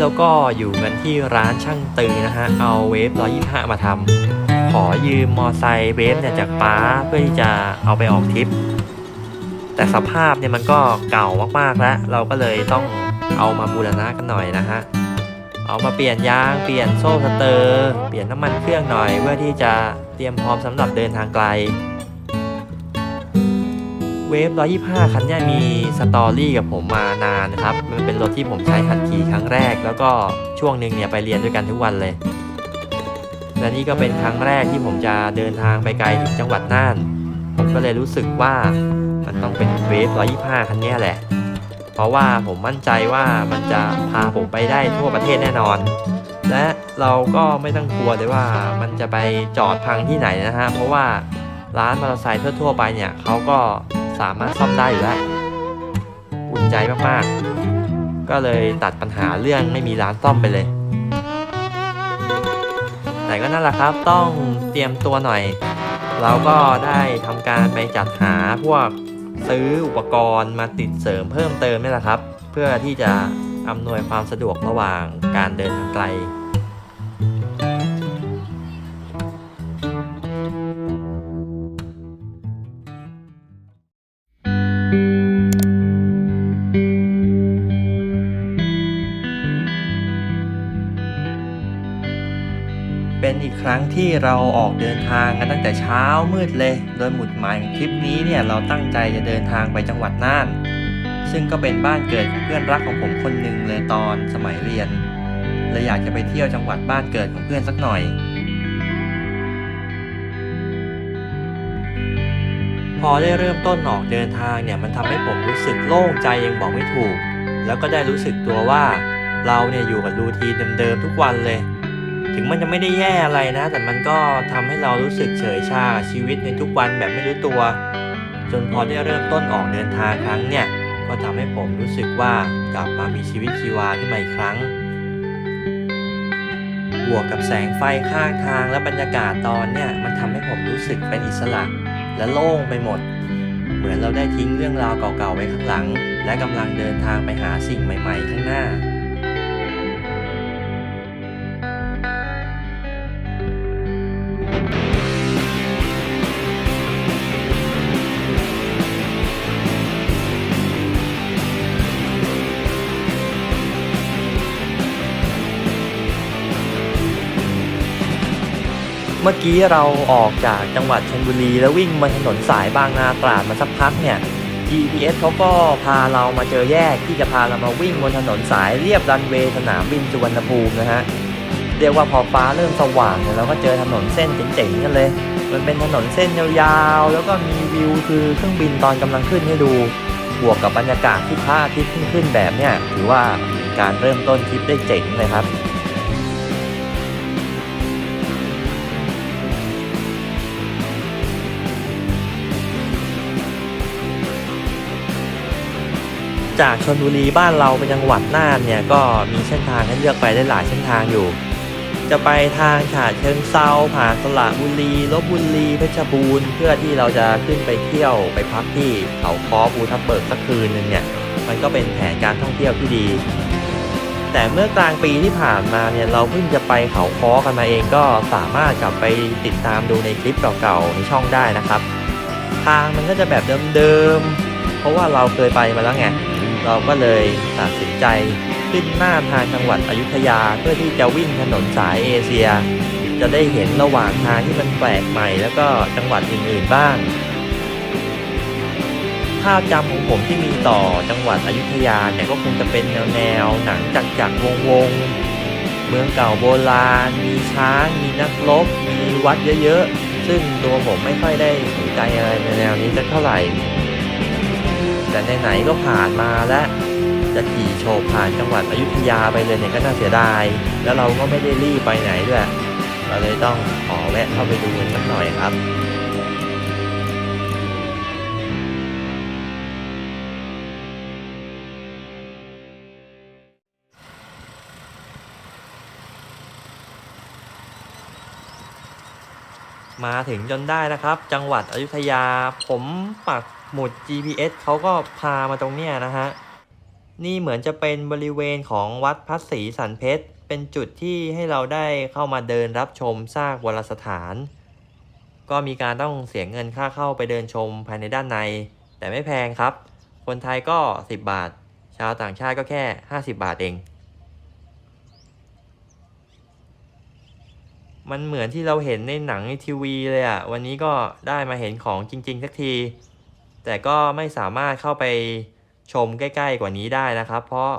เราก็อยู่กันที่ร้านช่างตือนะฮะ เอาเวฟ125 มาทำ ขอยืมมอไซค์เวฟเนี่ยจากป้าเพื่อที่จะเอาไปออกทริป แต่สภาพเนี่ยมันก็เก่ามากๆแล้ว เราก็เลยต้องเอามาบูรณะกันหน่อยนะฮะ เอามาเปลี่ยนยาง เปลี่ยนโซ่สเตอร์ เปลี่ยนน้ำมันเครื่องหน่อยเพื่อที่จะเตรียมพร้อมสำหรับเดินทางไกล เวฟ125 คันนี้มีสตอรี่กับผมมานานนะครับ มันเป็นรถที่ผมใช้หัดขี่ครั้งแรก แล้วก็ช่วงหนึ่งเนี่ยไปเรียนด้วยกันทุกวันเลย และนี่ก็เป็นครั้งแรกที่ผมจะเดินทางไปไกลถึงจังหวัดน่าน ผมก็เลยรู้สึกว่ามันต้องเป็นเวฟ125 คันนี้แหละ เพราะว่าผมมั่นใจว่ามันจะพาผมไปได้ทั่วประเทศแน่นอน และเราก็ไม่ต้องกลัวเลยว่ามันจะไปจอดพังที่ไหนนะฮะ เพราะว่าร้านมอเตอร์ไซค์ทั่วๆไปเนี่ยเขาก็ สามารถซ่อมได้อยู่แล้วอุ่นใจมากๆ ก็เลยตัดปัญหาเรื่องไม่มีร้านซ่อมไปเลย แต่ก็นั่นแหละครับต้องเตรียมตัวหน่อย เราก็ได้ทำการไปจัดหาพวกซื้ออุปกรณ์มาติดเสริมเพิ่มเติมนี่แหละครับ เพื่อที่จะอำนวยความสะดวกระหว่างการเดินทางไกล เราออกเดินทางกันตั้งแต่เช้ามืดเลย โดยหมุดหมายของทริปนี้เนี่ยเราตั้งใจจะเดินทางไปจังหวัดน่าน ซึ่งก็เป็นบ้านเกิดของเพื่อนรักของผมคนหนึ่งเลยตอนสมัยเรียนเลยอยากจะไปเที่ยวจังหวัดบ้านเกิดของเพื่อนสักหน่อย พอได้เริ่มต้นออกเดินทางเนี่ยมันทำให้ผมรู้สึกโล่งใจยังบอกไม่ถูก แล้วก็ได้รู้สึกตัวว่า เราเนี่ยอยู่กับรูทีนเดิมๆทุกวันเลย ถึงมันจะไม่ได้แย่อะไรนะ แต่มันก็ทำให้เรารู้สึกเฉยชาชีวิตในทุกวันแบบไม่รู้ตัว จนพอได้เริ่มต้นออกเดินทางครั้งเนี่ยก็ทำให้ผมรู้สึกว่ากลับมามีชีวิตชีวาขึ้นมาอีกครั้ง บวกกับแสงไฟข้างทางและบรรยากาศตอนเนี่ยมันทำให้ผมรู้สึกเป็นอิสระและโล่งไปหมด เหมือนเราได้ทิ้งเรื่องราวเก่าๆไว้ข้างหลัง และกำลังเดินทางไปหาสิ่งใหม่ ๆ ข้างหน้า เมื่อกี้เราออกจากจังหวัดชลบุรีแล้ววิ่งมาถนนสายบางนาตราดมาสักพักเนี่ย GPS เขาก็พาเรามาเจอแยกที่จะพาเรามาวิ่งบนถนนสายเรียบรันเวย์สนามบินสุวรรณภูมินะฮะเรียกว่าพอฟ้าเริ่มสว่างเนี่ยเราก็เจอถนนเส้นเจ๋งๆกันเลย มันเป็นถนนเส้นยาวๆ แล้วก็มีวิวคือเครื่องบินตอนกำลังขึ้นให้ดู บวกกับบรรยากาศที่พระอาทิตย์ขึ้นๆแบบเนี่ยถือว่าการเริ่มต้นทริปได้เจ๋งเลยครับ จากชนบุรีบ้านเราไปจังหวัดน่านเนี่ยก็มีเส้นทางให้เลือกไปได้หลายเส้นทางอยู่ จะไปทางฉะเชิงเซาผ่านสระบุรีลบบุรีเพชรบูรณ์เพื่อที่เราจะขึ้นไปเที่ยวไปพักที่เขาคอภูทับเบิกสักคืนหนึ่งเนี่ยมันก็เป็นแผนการท่องเที่ยวที่ดี แต่เมื่อกลางปีที่ผ่านมาเนี่ยเราเพิ่งจะไปเขาคอกันมาเองก็สามารถกลับไปติดตามดูในคลิปเก่าๆในช่องได้นะครับ ทางมันก็จะแบบเดิมๆเพราะว่าเราเคยไปมาแล้วไง เราก็เลยตัดสินใจขึ้นหน้าทางจังหวัดอยุธยาเพื่อที่จะวิ่งถนนสายเอเชีย จะได้เห็นระหว่างทางที่มันแปลกใหม่ แล้วก็จังหวัดอื่นๆบ้างภาพจำของผมที่มีต่อจังหวัดอยุธยาเนี่ยก็คงจะเป็นแนวๆหนังจักรจักรวงวงๆเมืองเก่าโบราณ มีช้าง มีนักรบมีวัดเยอะๆ ซึ่งตัวผมไม่ค่อยได้สนใจอะไรในแนวนี้สักเท่าไหร่ แต่ไหนๆก็ผ่านมาแล้วจะขี่โชว์ผ่านจังหวัดอยุธยาไปเลยเนี่ยก็น่าเสียดาย แล้วเราก็ไม่ได้รีบไปไหนด้วย เราเลยต้องขอแวะเข้าไปดูกันสักหน่อยครับมาถึงจนได้นะครับ จังหวัดอยุธยา ผมปัก หมุด GPS เขาก็พามาตรงเนี้ยนะฮะ นี่เหมือนจะเป็นบริเวณของวัดพระศรีสันเพชร เป็นจุดที่ให้เราได้เข้ามาเดินรับชมซากโบรสถาน ก็มีการต้องเสียเงินค่าเข้าไปเดินชมภายในด้านใน แต่ไม่แพงครับ คนไทยก็ 10 บาท ชาวต่างชาติก็แค่ 50 บาทเองมันเหมือนที่เราเห็นในหนังในทีวีเลยอะวันนี้ก็ได้มาเห็นของจริง ๆ สักที แต่ก็ไม่สามารถเข้าไปชมใกล้ ๆ กว่านี้ได้นะครับ เพราะ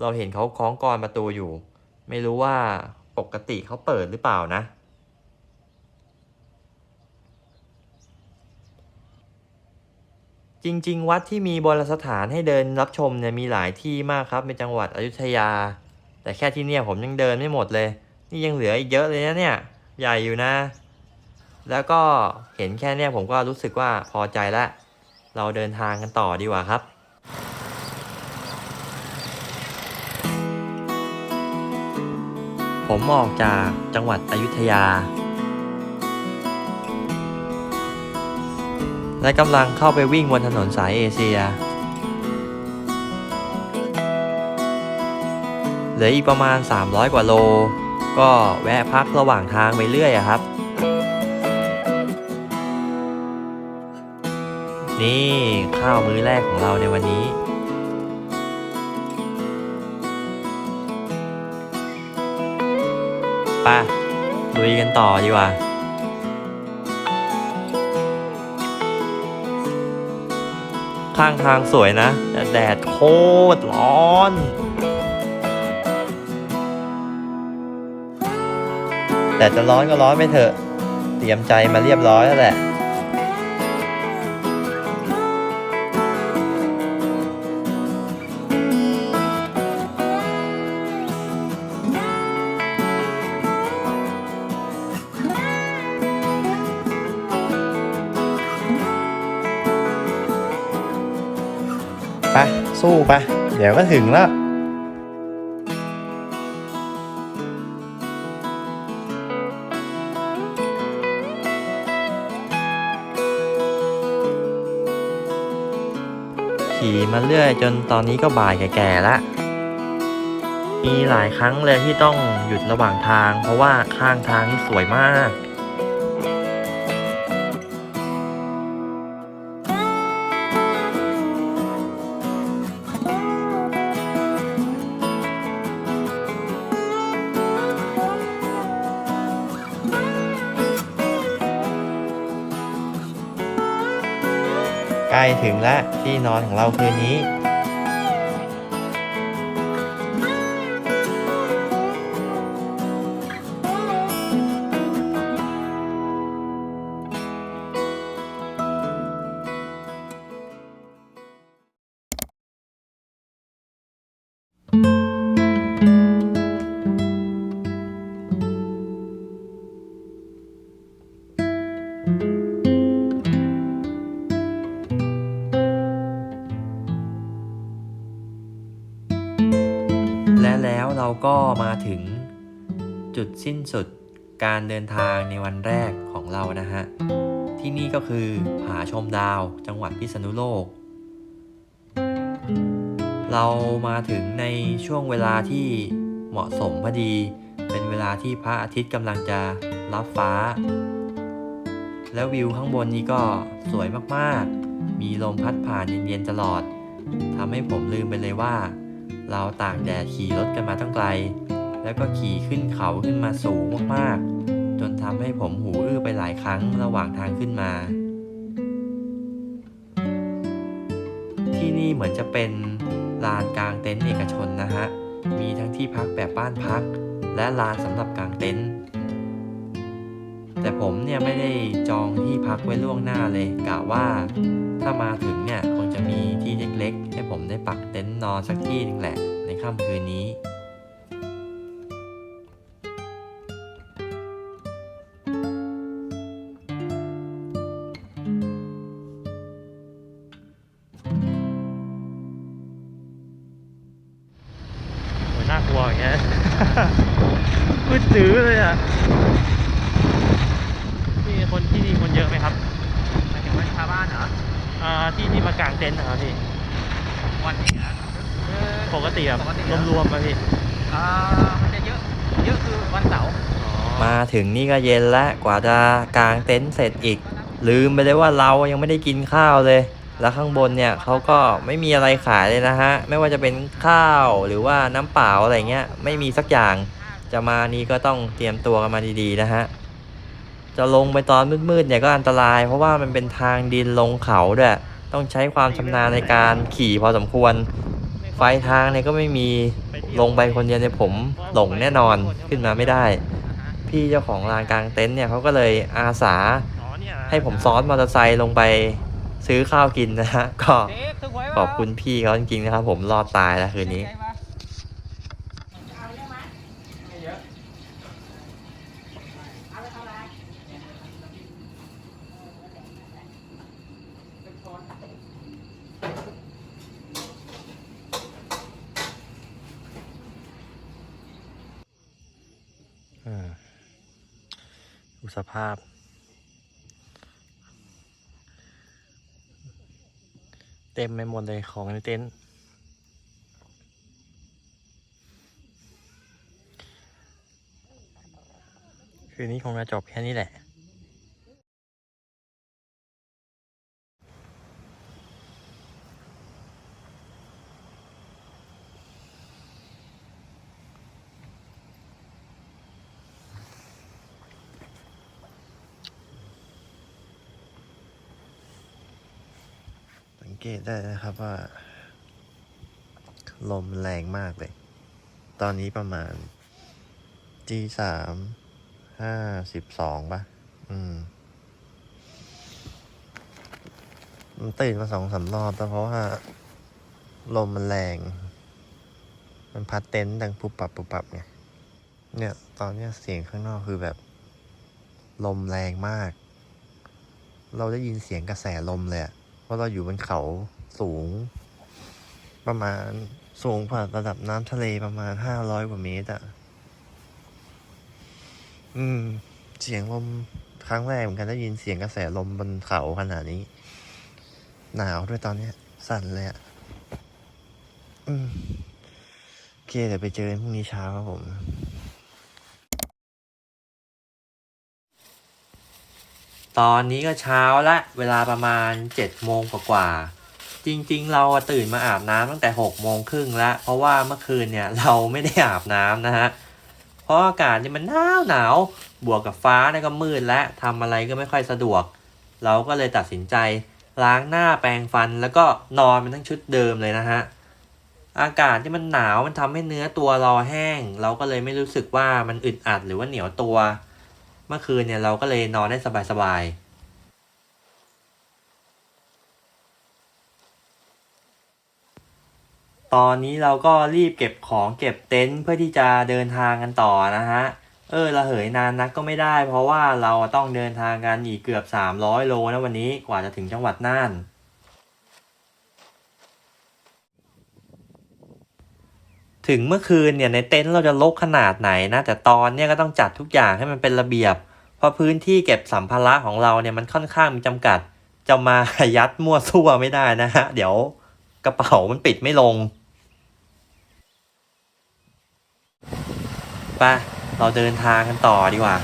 เราเห็นเขาคล้องกรอนประตูอยู่ ไม่รู้ว่าปกติเขาเปิดหรือเปล่านะ จริง ๆ วัดที่มีโบราณสถานให้เดินรับชมเนี่ยมีหลายที่มากครับในจังหวัดอยุธยา แต่แค่ที่เนี่ยผมยังเดินไม่หมดเลย นี่ยังเหลืออีกเยอะเลยนะเนี่ยใหญ่อยู่นะ แล้วก็เห็นแค่เนี่ยผมก็รู้สึกว่าพอใจแล้ว เราเดินทางกันต่อดีกว่าครับผมออกจากจังหวัดอยุธยา และกำลังเข้าไปวิ่งบนถนนสายเอเชีย เหลืออีกประมาณ 300 กว่าโล ก็แวะพักระหว่างทางไปเรื่อยครับ นี่ข้าวมื้อแรกของเราในวันนี้ไปลุยกันต่อดีกว่า ข้างทางสวยนะ แต่แดดโคตรร้อนแต่จะร้อนก็ร้อนไปเถอะ เตรียมใจมาเรียบร้อยแล้วแหละ สู้ไป เดี๋ยวก็ถึงแล้วขี่มาเรื่อยจนตอนนี้ก็บ่ายแก่ๆแล้วมีหลายครั้งเลยที่ต้องหยุดระหว่างทาง เพราะว่าข้างทางนี่สวยมาก ใกล้ถึงแล้วที่นอนของเราคืนนี้ และแล้วเราก็มาถึงจุดสิ้นสุดการเดินทางในวันแรกของเรานะฮะ ที่นี่ก็คือผาชมดาวจังหวัดพิษณุโลก เรามาถึงในช่วงเวลาที่เหมาะสมพอดี เป็นเวลาที่พระอาทิตย์กำลังจะรับฟ้า แล้ววิวข้างบนนี้ก็สวยมากๆ มีลมพัดผ่านเย็นๆตลอดทำให้ผมลืมไปเลยว่า เราตากแดดขี่รถกันมาตั้งไกล แล้วก็ขี่ขึ้นเขาขึ้นมาสูงมากๆ จนทำให้ผมหูอื้อไปหลายครั้งระหว่างทางขึ้นมา ที่นี่เหมือนจะเป็นลานกลางเต็นท์เอกชนนะฮะ มีทั้งที่พักแบบบ้านพัก และลานสำหรับกางเต็นท์แต่ผมเนี่ยไม่ได้จองที่พักไว้ล่วงหน้าเลยกะว่า ถ้ามาถึงเนี่ย มีที่เล็กๆ ให้ผมได้ปักเต็นท์นอนสักที่นึงแหละในค่ำคืนนี้โหน่ากลัวอย่างเงี้ยมืดตื้อเลยอะนี่คนที่นี่คนเยอะไหมครับหมายถึงว่าชาวบ้านเหรอ อ่าที่ที่มากางเต็นท์นะครับพี่วันนี้เหรออืปกติแบบปกติเหรอรวมๆมาพี่อ่ามันจะเยอะ เยอะคือวันเสาร์มาถึงนี่ก็เย็นแล้วกว่าจะกางเต็นท์เสร็จอีก ลืมไปเลยว่าเรายังไม่ได้กินข้าวเลย แล้วข้างบนเนี่ยเขาก็ไม่มีอะไรขายเลยนะฮะ ไม่ว่าจะเป็นข้าวหรือว่าน้ำเปล่าอะไรเงี้ย ไม่มีสักอย่าง จะมานี่ก็ต้องเตรียมตัวกันมาดีๆนะฮะ จะลงไปตอนมืดๆเนี่ยก็อันตราย เพราะว่ามันเป็นทางดินลงเขาด้วย ต้องใช้ความชำนาญในการขี่พอสมควร ไฟทางเนี่ยก็ไม่มีลงไปคนเดียวเนี่ยผมหลงแน่นอนขึ้นมาไม่ได้ พี่เจ้าของลานกลางเต็นท์เนี่ยเขาก็เลยอาสา ให้ผมซ้อนมอเตอร์ไซค์ลงไปซื้อข้าวกินนะฮะก็เด็กถึงไว้ขอบคุณพี่เขาจริงๆนะครับผมรอดตายแล้วคืนนี้ อืมดูสภาพ เต็มไปหมดเลยของในเต็นท์คืนนี้คงจะจบแค่นี้แหละ เกตได้นะครับว่า ลมแรงมากเลย ตอนนี้ประมาณ G สามห้าสิบสองป่ะ อืม มันตื่นมาสองสามรอบแต่เพราะว่า ลมมันแรง มันพัดเต็นท์ดังปุบปับปุบปับไง เนี่ย ตอนเนี้ยเสียงข้างนอกคือแบบ ลมแรงมาก เราได้ยินเสียงกระแสลมเลยอะ เพราะเราอยู่บนเขาสูง ประมาณสูงกว่าระดับน้ำทะเลประมาณห้าร้อยกว่าเมตรอะ อืม เสียงลมครั้งแรกเหมือนกันได้ยินเสียงกระแสลมบนเขาขนาดนี้ หนาวด้วยตอนเนี้ยสั่นเลยอะ อืมโอเคเดี๋ยวไปเจอกันพรุ่งนี้เช้าครับผม ตอนนี้ก็เช้าละเวลาประมาณ7จ็ดโมงกว่าๆจริงๆ เราตื่นมาอาบน้ำตั้งแต่6กโมงครึ่งแล้ว เพราะว่าเมื่อคืนเนี่ยเราไม่ได้อาบน้ำนะฮะ เพราะอากาศนี่มันหนาวหนาวบวกกับฟ้าเนี่ยก็มืดและทำอะไรก็ไม่ค่อยสะดวก เราก็เลยตัดสินใจล้างหน้าแปรงฟันแล้วก็นอนเป็นทั้งชุดเดิมเลยนะฮะ อากาศที่มันหนาวมันทำให้เนื้อตัวเราแห้ง เราก็เลยไม่รู้สึกว่ามันอึดอัดหรือว่าเหนียวตัว เมื่อคืนเนี่ยเราก็เลยนอนได้สบายๆตอนนี้เราก็รีบเก็บของเก็บเต็นท์เพื่อที่จะเดินทางกันต่อนะฮะ เออเราเหยนานนักก็ไม่ได้ เพราะว่าเราต้องเดินทางกันอีกเกือบ 300 โลนะวันนี้กว่าจะถึงจังหวัดน่าน ถึงเมื่อคืนเนี่ยในเต็นท์เราจะลกขนาดไหนนะ แต่ตอนเนี่ยก็ต้องจัดทุกอย่างให้มันเป็นระเบียบ เพราะพื้นที่เก็บสัมภาระของเราเนี่ยมันค่อนข้างมีจำกัด จะมายัดมั่วซั่วไม่ได้นะฮะ เดี๋ยวกระเป๋ามันปิดไม่ลงไปเราเดินทางกันต่อดีกว่า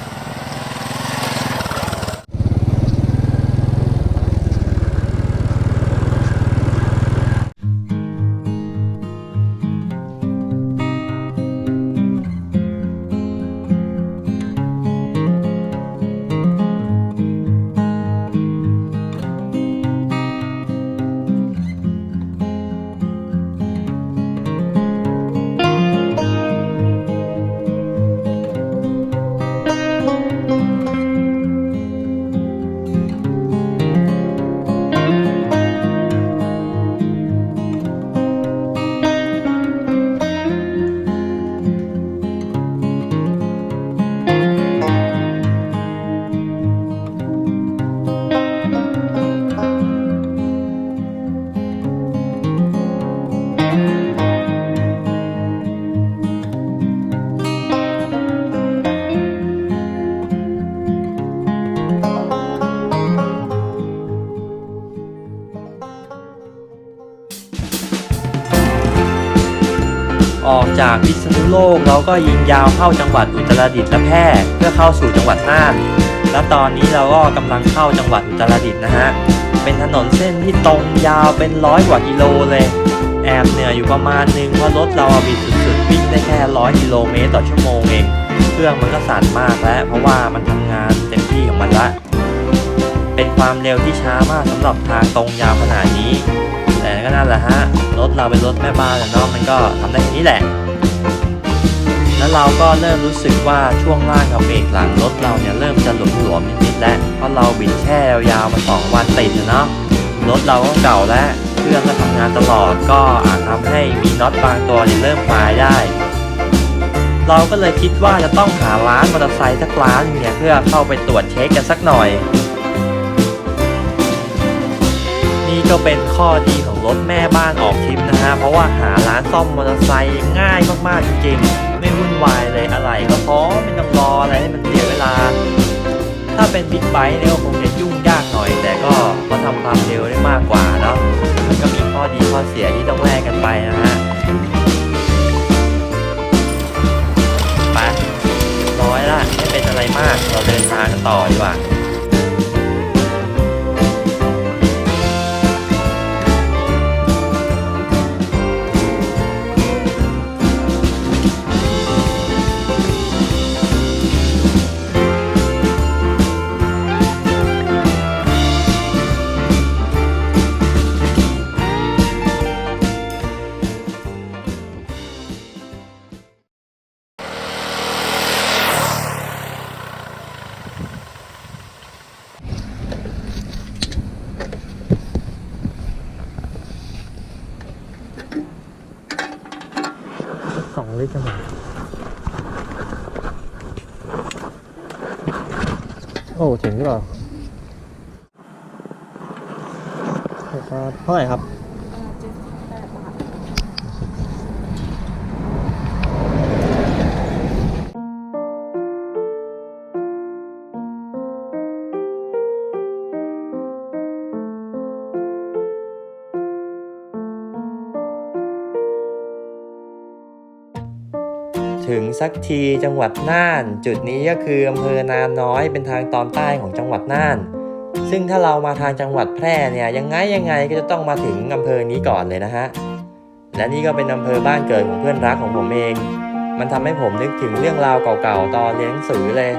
กเราก็ยิงยาวเข้าจังหวัดอุตรดิตถ์และแพร่เพื่อเข้าสู่จังหวัดน่าน และตอนนี้เราก็กำลังเข้าจังหวัดอุตรดิตถ์นะฮะ เป็นถนนเส้นที่ตรงยาวเป็นร้อยกว่ากิโลเลย แอบเหนื่อยอยู่ประมาณนึงเพราะรถเราบิดสุดๆวิ่งได้แค่ร้อยกิโลเมตรต่อชั่วโมงเอง เครื่องมันก็สั่นมากแล้วเพราะว่ามันทำงานเต็มที่ของมันละ เป็นความเร็วที่ช้ามากสำหรับทางตรงยาวขนาดนี้ แต่ก็นั่นแหละฮะ รถเราเป็นรถแม่บ้านแหละเนาะมันก็ทำได้แค่นี้แหละ แล้วเราก็เริ่มรู้สึกว่าช่วงล่างกับเบรกหลังรถเราเนี่ยเริ่มจะหลวมๆนิดๆแล้วเพราะเราบิดแช่ยาวมาสองวันติดอะเนาะรถเราก็เก่าแล้วเครื่องก็ทำงานตลอดก็อาจทำให้มีน็อตบางตัวเนี่ยเริ่มคลายได้ เราก็เลยคิดว่าจะต้องหาร้านมอเตอร์ไซค์สักร้านเนี่ยเพื่อเข้าไปตรวจเช็คกันสักหน่อย นี่ก็เป็นข้อดีของรถแม่บ้านออกทริปนะฮะเพราะว่าหาร้านซ่อมมอเตอร์ไซค์ง่ายมากๆจริงๆ วุ่นวายเลยอะไรก็พร้อมไม่ต้องรออะไรให้มันเสียเวลา ถ้าเป็นบิ๊กไบค์เนี่ยคงจะยุ่งยากหน่อย แต่ก็ก็ทำความเร็วได้มากกว่าเนาะมันก็มีข้อดีข้อเสียที่ต้องแลกกันไปนะฮะไปร้อยละไม่เป็นอะไรมากเราเดินทางกันต่อดีกว่า หรือเปล่าเท่าไหร่ครับ สักทีจังหวัดน่าน จุดนี้ก็คืออำเภอนาน้อยเป็นทางตอนใต้ของจังหวัดน่าน ซึ่งถ้าเรามาทางจังหวัดแพร่เนี่ยยังไงยังไงก็จะต้องมาถึงอำเภอนี้ก่อนเลยนะฮะและนี่ก็เป็นอำเภอบ้านเกิดของเพื่อนรักของผมเอง มันทำให้ผมนึกถึงเรื่องราวเก่าๆตอนเรียนหนังสือเลย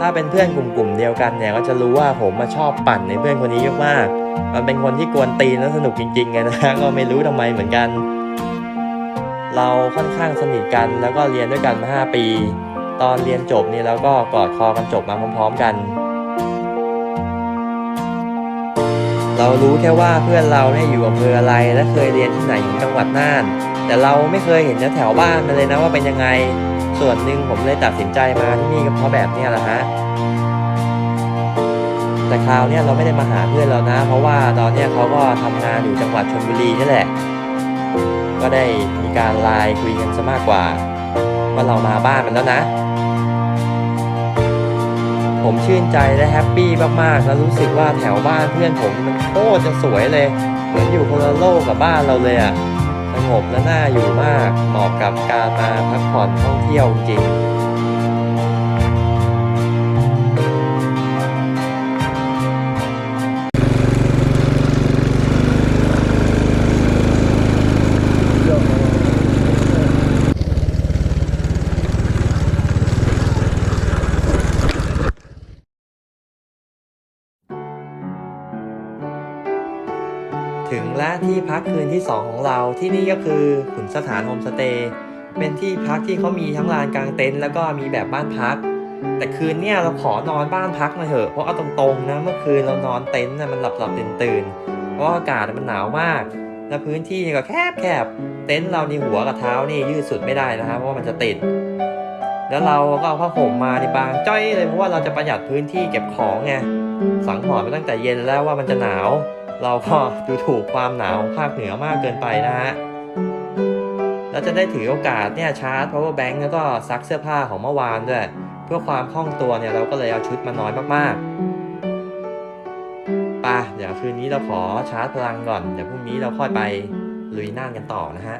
ถ้าเป็นเพื่อนกลุ่มๆเดียวกันเนี่ยก็จะรู้ว่าผมมาชอบปั่นในเพื่อนคนนี้มากๆมันเป็นคนที่กวนตีนและสนุกจริงๆไงนะก็ไม่รู้ทำไมเหมือนกัน เราค่อนข้างสนิทกัน แล้วก็เรียนด้วยกันมา 5 ปี ตอนเรียนจบนี่แล้วก็กอดคอกันจบมาพร้อมๆกัน เรารู้แค่ว่าเพื่อนเราเนี่ยอยู่อำเภออะไรและเคยเรียนที่ไหนของจังหวัดน่าน แต่เราไม่เคยเห็นแถวบ้านมันเลยนะว่าเป็นยังไง ส่วนหนึ่งผมเลยตัดสินใจมาที่นี่ก็เพราะแบบนี้แหละฮะแต่คราวนี้เราไม่ได้มาหาเพื่อนเรานะ เพราะว่าตอนนี้เขาก็ทำงานอยู่จังหวัดชลบุรีนี่แหละ ก็ได้มีการไลน์คุยกันซะมากกว่า ว่าเรามาบ้านมันแล้วนะ ผมชื่นใจและแฮปปี้มากๆแล้วรู้สึกว่าแถวบ้านเพื่อนผมมันโคตรจะสวยเลย เหมือนอยู่คนละโลกกับบ้านเราเลยอะสงบและน่าอยู่มากเหมาะกับการมาพักผ่อนท่องเที่ยวจริง ถึงและที่พักคืนที่ 2 ของเราที่นี่ก็คือขุนสถานโฮมสเตย์เป็นที่พักที่เขามีทั้งลานกลางเต็นท์แล้วก็มีแบบบ้านพัก แต่คืนเนี้ยเราขอนอนบ้านพักหน่อยเถอะเพราะเอาตรงๆนะเมื่อคืนเรานอนเต็นท์นะมันหลับหลับตื่นตื่นๆเพราะอากาศมันหนาวมาก และพื้นที่ก็แคบแคบๆเต็นท์เรานี่หัวกับเท้านี่ยืดสุดไม่ได้นะครับเพราะว่ามันจะติด แล้วเราก็เอาผ้าห่มมาในบางจ้อยเลยเพราะว่าเราจะประหยัดพื้นที่เก็บของไง สังหรณ์มาตั้งแต่เย็นแล้วว่ามันจะหนาว เราก็ดูถูกความหนาวภาคเหนือมากเกินไปนะฮะแล้วจะได้ถือโอกาสเนี่ยชาร์จ power bank แล้วก็ซักเสื้อผ้าของเมื่อวานด้วย เพื่อความคล่องตัวเนี่ยเราก็เลยเอาชุดมาน้อยมากๆป่ะเดี๋ยวคืนนี้เราขอชาร์จพลังก่อน เดี๋ยวพรุ่งนี้เราค่อยไปลุยน่านกันต่อนะฮะ